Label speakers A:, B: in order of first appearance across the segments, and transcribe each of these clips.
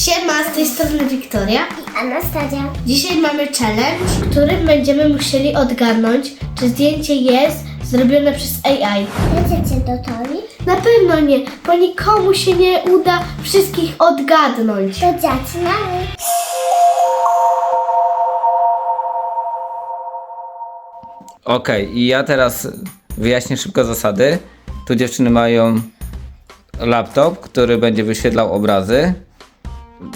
A: Siema, z tej strony Wiktoria.
B: I Anastazja.
A: Dzisiaj mamy challenge, w którym będziemy musieli odgadnąć, czy zdjęcie jest zrobione przez AI.
B: Będziecie gotowi?
A: Na pewno nie, bo nikomu się nie uda wszystkich odgadnąć.
B: To zaczynamy.
C: Okej, i ja teraz wyjaśnię szybko zasady. Tu dziewczyny mają laptop, który będzie wyświetlał obrazy.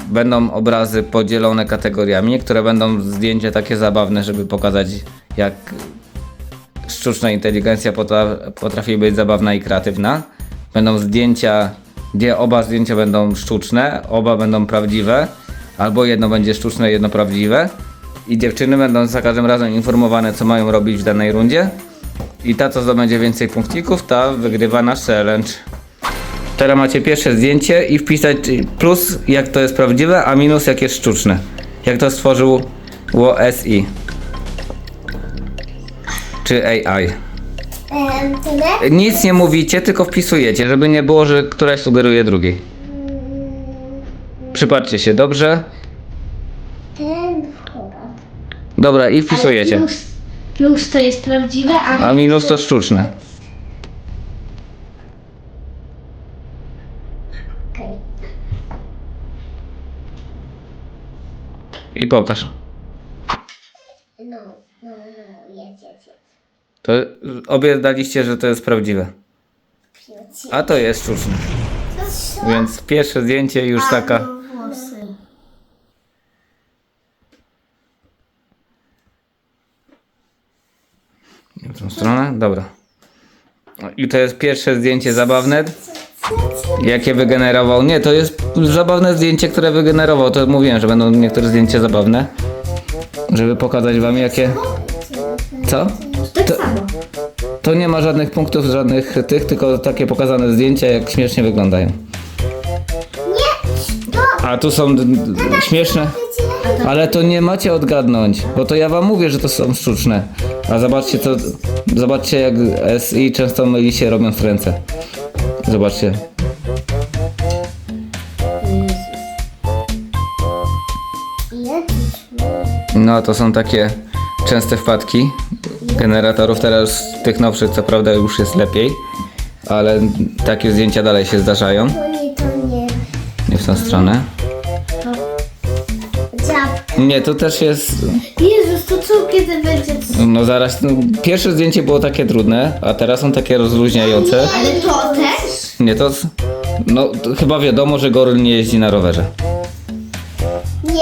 C: Będą obrazy podzielone kategoriami, które będą zdjęcia takie zabawne, żeby pokazać jak sztuczna inteligencja potra- potrafi być zabawna i kreatywna. Będą zdjęcia, gdzie oba zdjęcia będą sztuczne, oba będą prawdziwe, albo jedno będzie sztuczne, jedno prawdziwe. I dziewczyny będą za każdym razem informowane, co mają robić w danej rundzie. I ta, co zdobędzie więcej punkcików, ta wygrywa nasz challenge. Teraz macie pierwsze zdjęcie i wpisać plus, jak to jest prawdziwe, a minus, jak jest sztuczne. Jak to stworzyło SI. Czy AI.
B: Tyle?
C: Nic nie mówicie, tylko wpisujecie, żeby nie było, że któraś sugeruje drugiej. Przypatrzcie się dobrze.
B: Ten chyba.
C: Dobra, i wpisujecie.
A: Plus, plus to jest prawdziwe, a
C: A minus to sztuczne. Pokaż.
B: No, no, no, jedź, jedź.
C: To obie daliście, że to jest prawdziwe. A to jest sztuczne. Więc pierwsze zdjęcie już taka.
A: włosy.
C: W tą stronę? Dobra. I to jest pierwsze zdjęcie zabawne. Jakie wygenerował? Nie, to jest zabawne zdjęcie, które wygenerował. To mówiłem, że będą niektóre zdjęcia zabawne. Żeby pokazać wam jakie. Co?
A: Tak
C: To-
A: samo.
C: To nie ma żadnych punktów, żadnych tych, tylko takie pokazane zdjęcia, jak śmiesznie wyglądają.
B: Nie! To!
C: A tu są śmieszne. Ale to nie macie odgadnąć, bo to ja wam mówię, że to są sztuczne. A zobaczcie to, zobaczcie jak SI często myli się robiąc ręce. Zobaczcie. No to są takie częste wpadki generatorów. Teraz tych nowszych co prawda już jest lepiej, ale takie zdjęcia dalej się zdarzają.
B: Nie,
C: w tą stronę. Nie, to też jest.
A: Jezus, to co kiedy będzie?
C: No zaraz. No, pierwsze zdjęcie było takie trudne, a teraz są takie rozluźniające.
A: Ale to też?
C: Nie, to. z- No, to chyba wiadomo, że Goryl nie jeździ na rowerze.
B: Nie,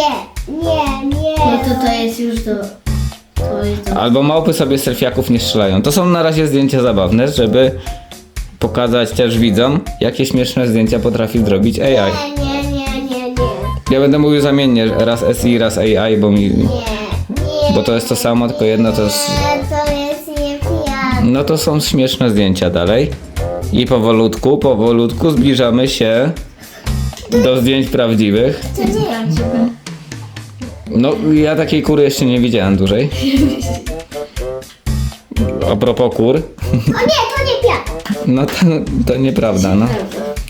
B: nie, nie.
A: No to to jest już do... To jest do...
C: Albo małpy sobie selfiaków nie strzelają. To są na razie zdjęcia zabawne, żeby pokazać też widzom, jakie śmieszne zdjęcia potrafi zrobić AI.
B: Nie, nie, nie, nie, nie.
C: Ja będę mówił zamiennie, raz SI, raz AI, bo mi.
B: Nie, nie.
C: Bo to jest to samo, tylko jedno to jest.
B: Nie, to jest.
C: No to są śmieszne zdjęcia dalej. I powolutku, powolutku zbliżamy się do zdjęć prawdziwych.
B: To
A: prawdziwe.
C: No, ja takiej kury jeszcze nie widziałem dłużej. A propos kur,
B: O nie, to nie
C: no to, to nieprawda, no.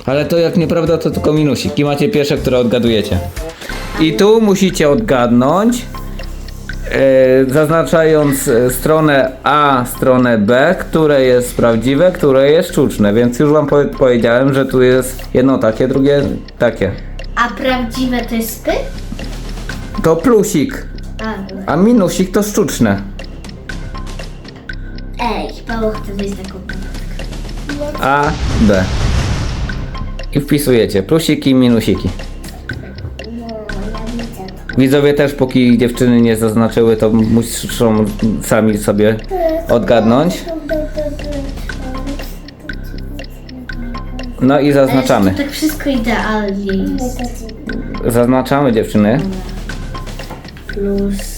C: Ale to jak nieprawda, to tylko minusik. I macie pierwsze, które odgadujecie. I tu musicie odgadnąć, zaznaczając e, stronę A, stronę B, które jest prawdziwe, które jest sztuczne. Więc już wam powie- powiedziałem, że tu jest jedno takie, drugie takie.
A: A prawdziwe to jest?
C: To plusik,
A: A,
C: a minusik to sztuczne.
A: ej, chyba chcę wejść taką
C: A, B. I wpisujecie plusiki i minusiki. Widzowie też, póki dziewczyny nie zaznaczyły, to muszą sami sobie odgadnąć. No i zaznaczamy.
A: Tak wszystko idealnie jest.
C: Zaznaczamy dziewczyny.
A: Plus...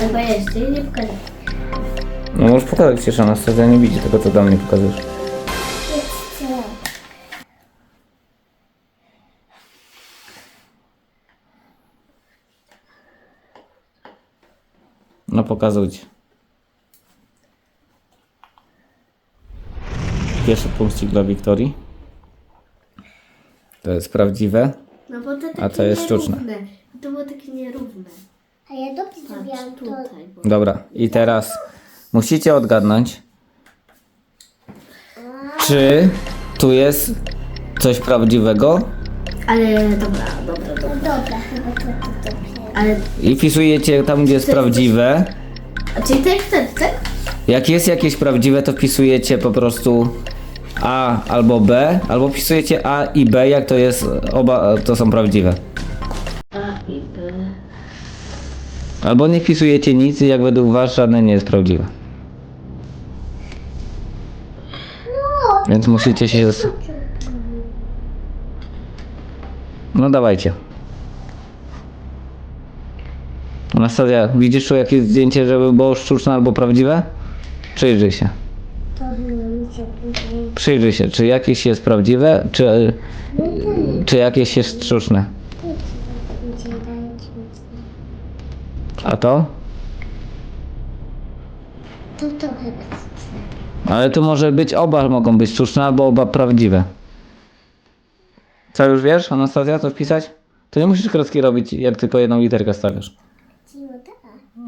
A: Chyba jest, nie pokażę.
C: No możesz pokazać przecież Anastazja nie widzi tego, co do mnie pokazujesz. No pokazujcie. Pierwszy punkcik dla Wiktorii. To jest prawdziwe.
A: No bo to takie
C: A to jest sztuczne.
A: nierówne. To było takie nierówne.
B: A ja dobrze zrobiłam
A: Patrz
B: to.
A: tutaj. Bo...
C: Dobra, i teraz musicie odgadnąć, czy tu jest coś prawdziwego
A: Ale dobra, dobra, dobra.
B: Chyba to, to, to.
A: Ale,
C: i wpisujecie tam, gdzie jest prawdziwe.
A: a czyli tak, tak, tak?
C: Jak jest jakieś prawdziwe, to wpisujecie po prostu A albo B, albo wpisujecie A i B, jak to jest, oba to są prawdziwe.
A: A i B.
C: Albo nie wpisujecie nic i jak według was żadne nie jest prawdziwe. Więc musicie się... z- No dawajcie. Anastazja, widzisz tu jakieś zdjęcie, żeby było sztuczne albo prawdziwe? Przyjrzyj się. Przyjrzyj się, czy jakieś jest prawdziwe, czy, czy jakieś jest sztuczne. A to?
B: To chyba.
C: Ale tu może być oba mogą być sztuczne albo oba prawdziwe. Co już wiesz, Anastazja, co wpisać? To nie musisz kreski robić, jak tylko jedną literkę stawiasz.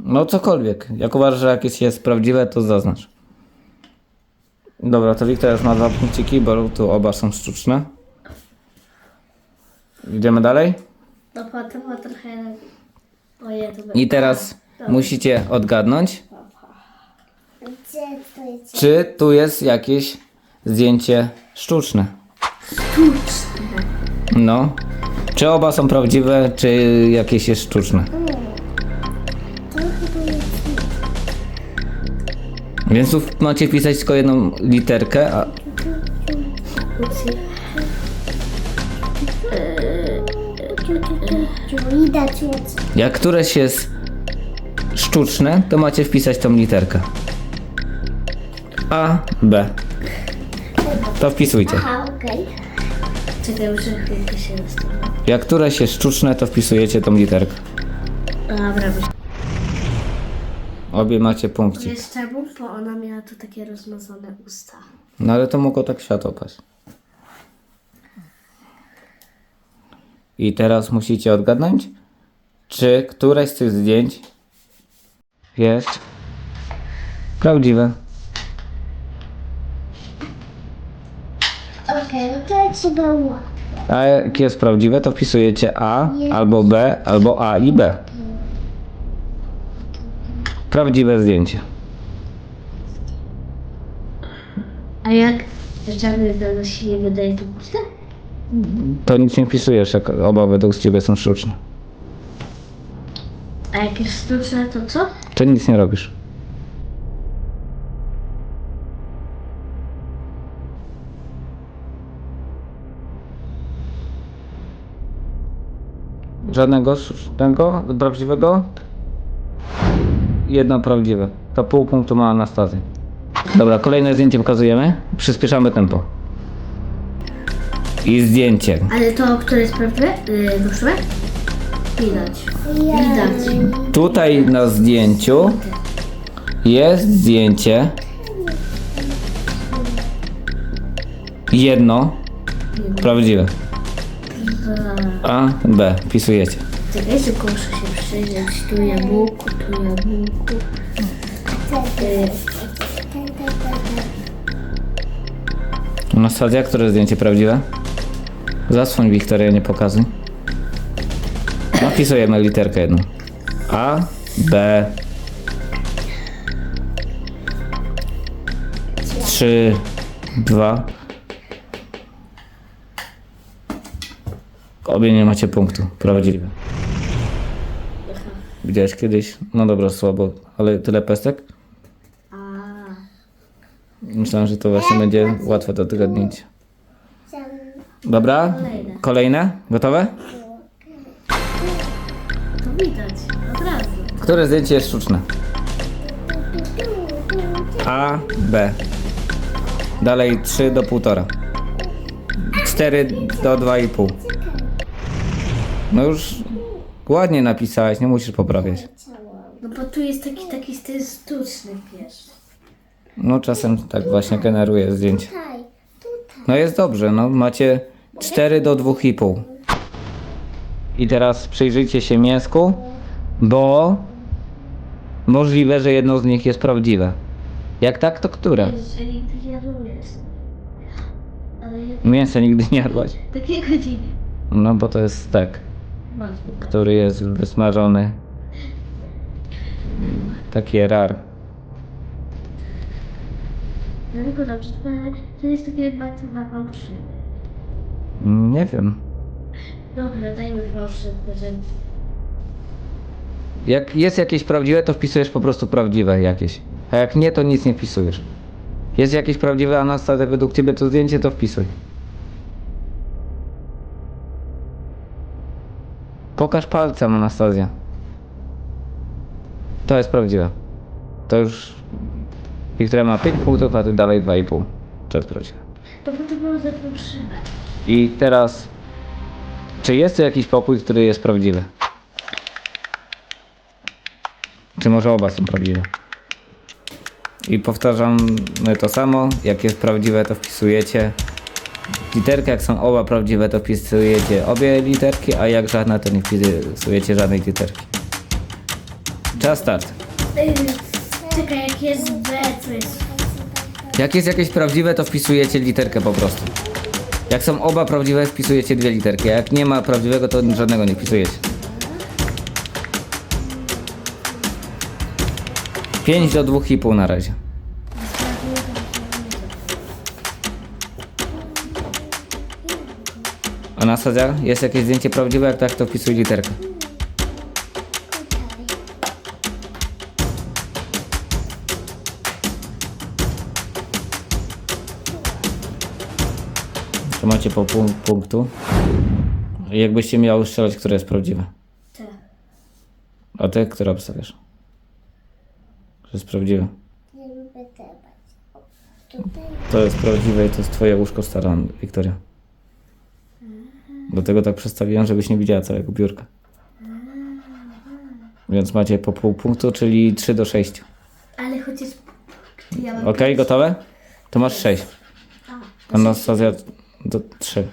C: No cokolwiek. Jak uważasz, że jakieś jest prawdziwe, to zaznacz. Dobra, to Wiktor już ma dwa punkciki, bo tu oba są sztuczne. Idziemy dalej.
A: No było trochę... Oje, to
C: I teraz musicie odgadnąć,
B: Gdzie to jest?
C: czy tu jest jakieś zdjęcie sztuczne.
A: Sztuczne.
C: No. Czy oba są prawdziwe, czy jakieś jest sztuczne. Więc tu macie wpisać tylko jedną literkę, a jak któreś jest sztuczne, to macie wpisać tą literkę. A, B. To wpisujcie.
B: Aha, okej.
A: Czekaj, muszę chwilkę się.
C: Jak któreś jest sztuczne, to wpisujecie tą literkę.
A: Dobra.
C: Obie macie punkcik.
A: Wiesz czemu? Bo ona miała tu takie rozmazane usta.
C: No ale to mogło tak światło paść. I teraz musicie odgadnąć, czy któreś z tych zdjęć jest prawdziwe.
B: Okej, no to trzeba łapać.
C: A jak jest prawdziwe, to wpisujecie A, albo B, albo A i B. Prawdziwe zdjęcie.
A: A jak żadny do nie wydaje to puste?
C: To nic nie wpisujesz, jak oba według ciebie są sztuczne.
A: A jak jest sztuczne, to co?
C: To nic nie robisz. Żadnego sztucznego, prawdziwego? Jedno prawdziwe. To pół punktu ma Anastazja. Dobra, kolejne zdjęcie pokazujemy. Przyspieszamy tempo. I zdjęcie.
A: Ale to, które jest prawdziwe? Yy, duszne? Widać. Widać.
C: Tutaj na zdjęciu jest zdjęcie. Jedno. Prawdziwe. A, B. Wpisujecie.
A: Czekaj, tylko muszę się przyjrzeć. Tu jabłku, tu jabłku. Yy,
C: Anastazja, które zdjęcie prawdziwe? Zasłoń Wiktoria, nie pokazuj. Napisujemy literkę jedną. A, B. Trzy, dwa. Obie nie macie punktu. Prawdziwe. Widziałeś kiedyś? No dobra, słabo, ale tyle pestek?
A: a,
C: Myślałem, że to właśnie będzie łatwe do odgadnięcia.
B: Sam.
C: Dobra?
A: Kolejne.
C: Kolejne? Gotowe?
A: to widać. Od razu.
C: Które zdjęcie jest sztuczne? A, B. Dalej 3 do 1,5. 4 do 2,5. No już ładnie napisałeś, nie musisz poprawiać.
A: No bo tu jest taki, taki styl sztuczny, wiesz.
C: No czasem tak właśnie generuje zdjęcie.
B: Taj.
C: No jest dobrze, no macie 4 do 2,5. I teraz przyjrzyjcie się mięsku, bo możliwe, że jedno z nich jest prawdziwe. Jak tak, to które?
B: Że nigdy nie rozumiesz. Ale ja
C: Mięsa nigdy nie jadłaś.
B: takiej godziny.
C: No bo to jest stek,
B: Masz.
C: Który jest wysmażony. Taki rar.
B: Dlatego dobrze, to, jest takie bardzo na fałszywe.
C: Nie wiem.
B: Dobra, dajmy fałszywe, że...
C: Jak jest jakieś prawdziwe, to wpisujesz po prostu prawdziwe jakieś. A jak nie, to nic nie wpisujesz. Jest jakieś prawdziwe Anastazja według ciebie to zdjęcie, to wpisuj. Pokaż palcem Anastazja. To jest prawdziwe. To już... Wiktoria ma 5 punktów, a ty dalej 2,5. To jest prawdziwe.
B: To by to było za fałszywe.
C: I teraz... Czy jest tu jakiś pokój, który jest prawdziwy? Czy może oba są prawdziwe? I powtarzam to samo. Jak jest prawdziwe, to wpisujecie literkę. Jak są oba prawdziwe, to wpisujecie obie literki, a jak żadna, to nie wpisujecie żadnej literki. Czas start.
A: Czekaj, jak jest B.
C: Jak jest jakieś prawdziwe, to wpisujecie literkę po prostu. Jak są oba prawdziwe, wpisujecie dwie literki. A jak nie ma prawdziwego, to żadnego nie wpisujecie. 5 do 2,5 na razie. Anastazja, jest jakieś zdjęcie prawdziwe? Jak tak, to wpisuj literkę. To macie po pół punktu. Jakbyście miały strzelać, które jest prawdziwe.
A: Tak.
C: A ty, które obstawiasz? Że jest prawdziwe.
B: Nie lubię. Tutaj
C: To jest prawdziwe i to jest twoje łóżko stara, Wiktoria. Dlatego tak przestawiłem, żebyś nie widziała całego biurka. Więc macie po pół punktu, czyli 3 do 6.
A: Ale chociaż... Ja mam...
C: Ok, gotowe? To masz 6. Anastazja do 3.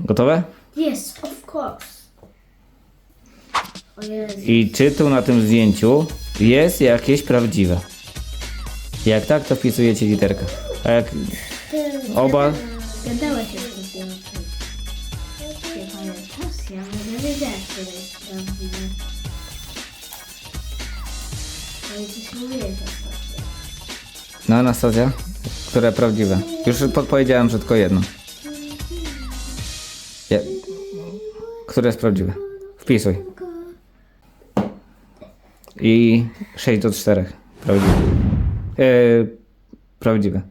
C: Gotowe?
A: Yes, of course. O Jezu.
C: I czy tu na tym zdjęciu jest jakieś prawdziwe? Jak tak, to wpisujecie literkę. A jak oba...
A: Gadałeś już o tym. Ja nie wiedziałem, które jest prawdziwe. Ale coś mówiłeś ostatnio.
C: No Anastazja, które prawdziwe? Już podpowiedziałem, że tylko jedno. Ja... Które jest prawdziwe? Wpisuj. I 6 do 4. Prawdziwe. Eee, prawdziwe.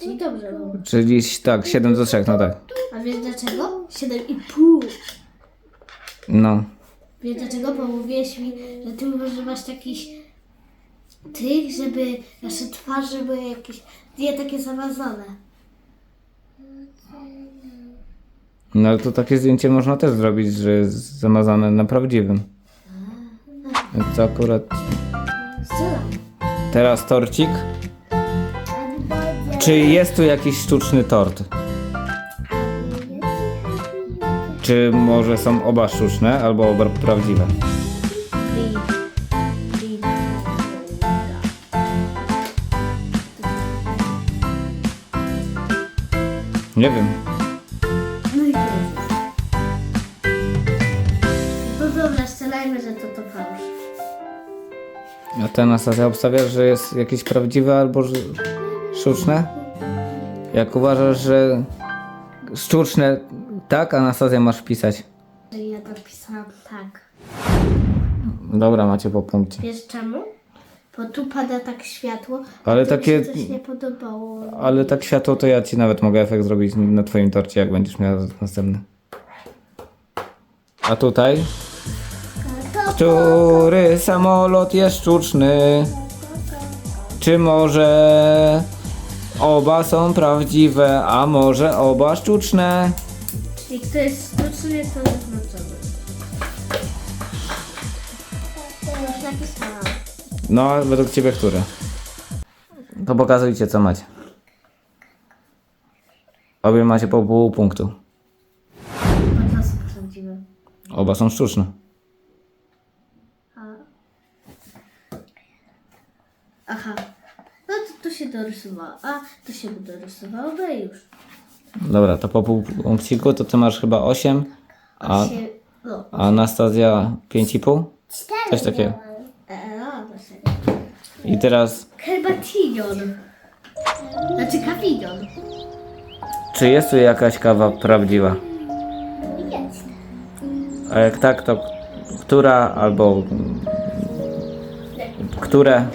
A: Czyli dobrze było.
C: Czyli tak, 7 do 3, no tak.
A: A wiesz dlaczego? 7,5.
C: No.
A: Wiesz dlaczego? Bo mówiłeś mi, że ty używasz takich tych, żeby nasze twarze były jakieś nie takie zamazane.
C: No ale to takie zdjęcie można też zrobić, że jest zamazane na prawdziwym. Więc to akurat... Teraz torcik. Czy jest tu jakiś sztuczny tort? Czy może są oba sztuczne albo oba prawdziwe? Nie wiem.
A: No. No dobra, strzelajmy, że to to fałsz.
C: A ty Anastazja obstawiasz, że jest jakieś prawdziwe albo że sztuczne? Jak uważasz, że sztuczne tak, Anastazja masz wpisać.
A: Że ja to pisałam tak.
C: Dobra, macie po punkcie.
A: Wiesz czemu? Bo tu pada tak światło,
C: Ale
A: to
C: takie-
A: mi się coś nie podobało.
C: Ale tak światło to ja ci nawet mogę efekt zrobić na twoim torcie, jak będziesz miał następny. A tutaj? Który samolot jest sztuczny? Czy może oba są prawdziwe, a może oba sztuczne?
A: Czyli kto jest sztuczny, to zaznaczony. Już napisałam.
C: No, a według ciebie które? To pokazujcie co macie. Obie macie po pół punktu.
A: Dwa są prawdziwe.
C: Oba są sztuczne.
A: Aha. No to tu się dorysowało A, to się dorysowało B już.
C: Dobra, to po pół punkciku to ty masz chyba 8, a
A: Się, no.
C: a Anastazja 5,5?
B: Cztery
C: Coś takiego.
A: E, no.
C: I teraz,
A: Herbatinion. Znaczy kawinion.
C: czy jest tu jakaś kawa prawdziwa?
B: Jest.
C: A jak tak, to która albo mm, które?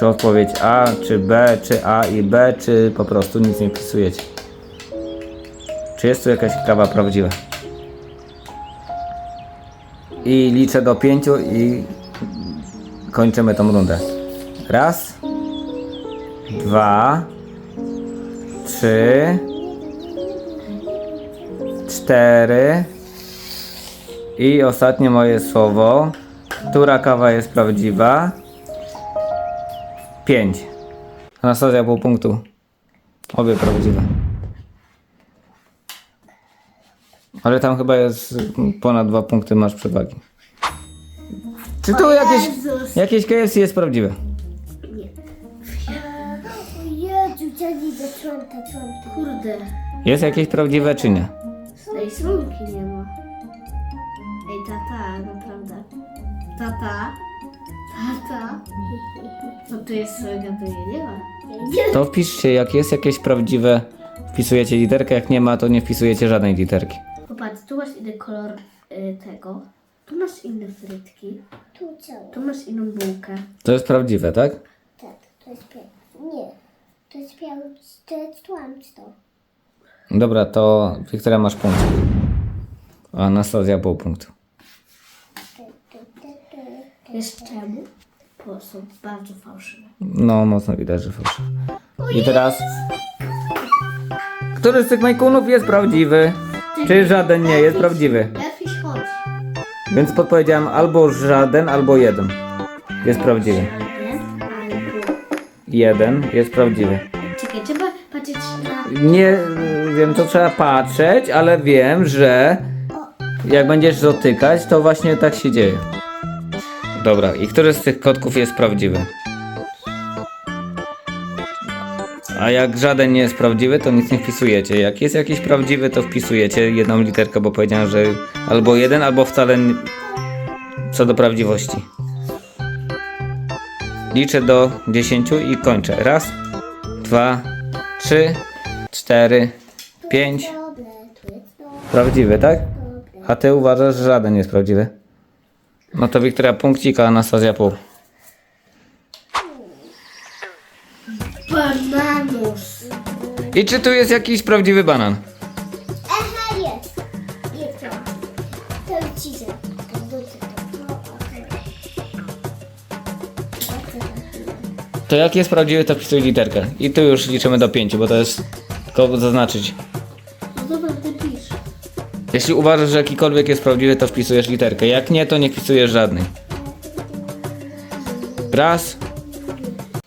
C: Czy odpowiedź A, czy B, czy A i B, czy po prostu nic nie wpisujecie? Czy jest tu jakaś kawa prawdziwa? I liczę do pięciu i kończymy tą rundę. Raz, dwa, trzy, cztery i ostatnie moje słowo. Która kawa jest prawdziwa? Pięć. Anastazja pół punktu. Obie prawdziwe. Ale tam chyba jest ponad dwa punkty masz przewagi. Czy tu jakieś,
A: Jezus.
C: jakieś KFC jest prawdziwe?
B: O Jezu, dziadzi do.
A: Kurde.
C: Jest jakieś prawdziwe czy nie?
A: Tej słomki nie ma. Ej, tata, naprawdę. Tata. Tata. No tu jest słomka, to nie.
C: To wpiszcie, jak jest jakieś prawdziwe, wpisujecie literkę, jak nie ma, to nie wpisujecie żadnej literki.
A: Popatrz, tu masz inny kolor y, tego. Tu masz inne frytki.
B: Tu.
A: Tu masz inną bułkę.
C: To jest prawdziwe, tak?
B: Tak, to jest piękne. Nie. To jest biały, to jest kłamstwo.
C: Dobra, to Wiktoria masz punkt. A Anastazja pół punktu.
A: Wiesz czemu? Bo są bardzo fałszywe.
C: No, mocno widać, że fałszywe. I teraz... Który z tych majkunów jest prawdziwy? Czy żaden nie jest prawdziwy?
A: Chodź.
C: Więc podpowiedziałem albo żaden, albo jeden. Jest prawdziwy.
A: Jeden albo...
C: Jeden jest prawdziwy.
A: Czekaj, trzeba patrzeć na...
C: Nie wiem, co trzeba patrzeć, ale wiem, że jak będziesz dotykać, to właśnie tak się dzieje. Dobra, i który z tych kotków jest prawdziwy? A jak żaden nie jest prawdziwy, to nic nie wpisujecie. Jak jest jakiś prawdziwy, to wpisujecie jedną literkę, bo powiedziałem, że albo jeden, albo wcale nie- co do prawdziwości. Liczę do 10 i kończę. Raz, dwa, trzy, cztery, pięć. Prawdziwy, tak? A ty uważasz, że żaden jest prawdziwy? No to Wiktoria punkcik, a Anastazja pół.
A: Bananus.
C: I czy tu jest jakiś prawdziwy banan?
B: Aha, jest. Jest to. To okej.
C: To jak jest prawdziwy, to wpisuj literkę. I tu już liczymy do pięciu, bo to jest tylko zaznaczyć. Jeśli uważasz, że jakikolwiek jest prawdziwy, to wpisujesz literkę. Jak nie, to nie wpisujesz żadnej. Raz,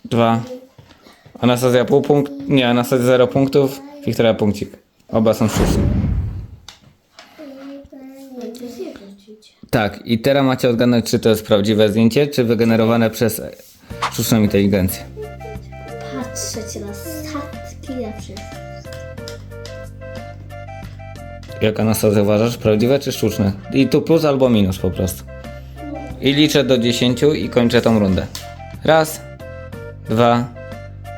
C: dwa. Anastazja pół punkt. Nie, Anastazja zero punktów. Wiktoria punkcik. Oba są
A: zdjęcie.
C: Tak, i teraz macie odgadnąć, czy to jest prawdziwe zdjęcie, czy wygenerowane przez sztuczną inteligencję.
A: Patrzeć na
C: Jak Anastazja uważasz, prawdziwe czy sztuczne? I tu plus albo minus po prostu. I liczę do 10 i kończę tą rundę. Raz, dwa,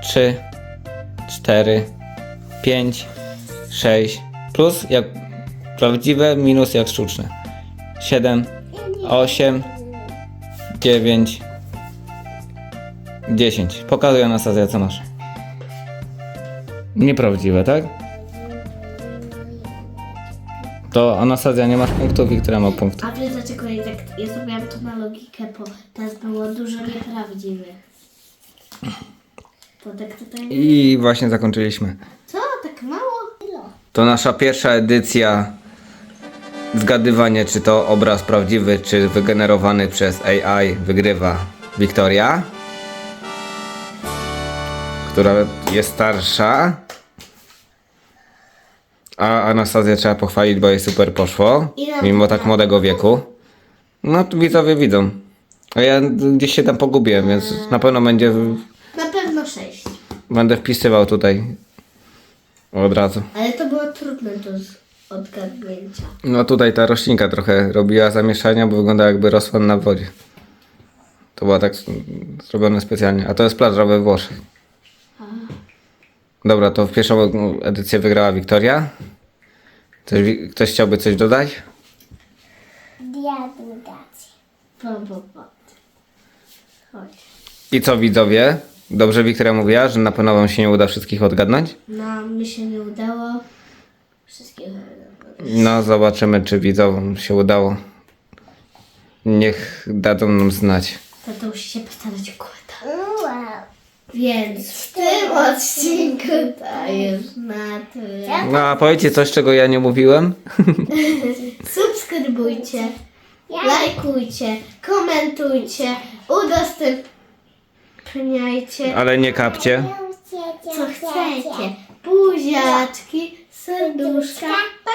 C: trzy, cztery, pięć, sześć. Plus jak prawdziwe, minus jak sztuczne. Siedem, osiem, dziewięć, dziesięć. Pokazuj Anastazja, co masz. Nieprawdziwe, tak? To Anastazja nie masz punktów, Wiktoria ma punkt.
A: A wiesz dlaczego ja tak, ja zrobiłam to na logikę, bo teraz było dużo nieprawdziwych. To tak tutaj...
C: I właśnie zakończyliśmy.
A: Co? Tak mało?
C: To nasza pierwsza edycja zgadywanie, czy to obraz prawdziwy, czy wygenerowany przez AI wygrywa Wiktoria. która jest starsza. A Anastazję trzeba pochwalić, bo jej super poszło.
A: Ile
C: Mimo tak młodego wieku. No widzowie widzą. A ja gdzieś się tam pogubiłem, więc na pewno będzie,
A: Na pewno sześć.
C: będę wpisywał tutaj od razu.
A: Ale to było trudne do odgadnięcia.
C: No tutaj ta roślinka trochę robiła zamieszania, bo wygląda jakby rosła na wodzie. To było tak zrobione specjalnie. A to jest plaża we Włoszech. Dobra, to w pierwszą edycję wygrała Wiktoria. Ktoś, ktoś chciałby coś dodać?
A: Po, po. Chodź.
C: I co widzowie? Dobrze Wiktoria mówiła, że na pewno wam się nie uda wszystkich odgadnąć?
A: No, mi się nie udało. Wszystkiego.
C: No zobaczymy, czy widzom się udało. Niech dadzą nam znać.
A: Tato musi się postarać kłada.
B: Wow.
A: Więc w tym odcinku to już na tyle.
C: No a powiedzcie coś, czego ja nie mówiłem?
A: Subskrybujcie, lajkujcie, komentujcie, udostępniajcie,
C: Ale nie kapcie.
A: co chcecie. Buziaczki, serduszka. Pa!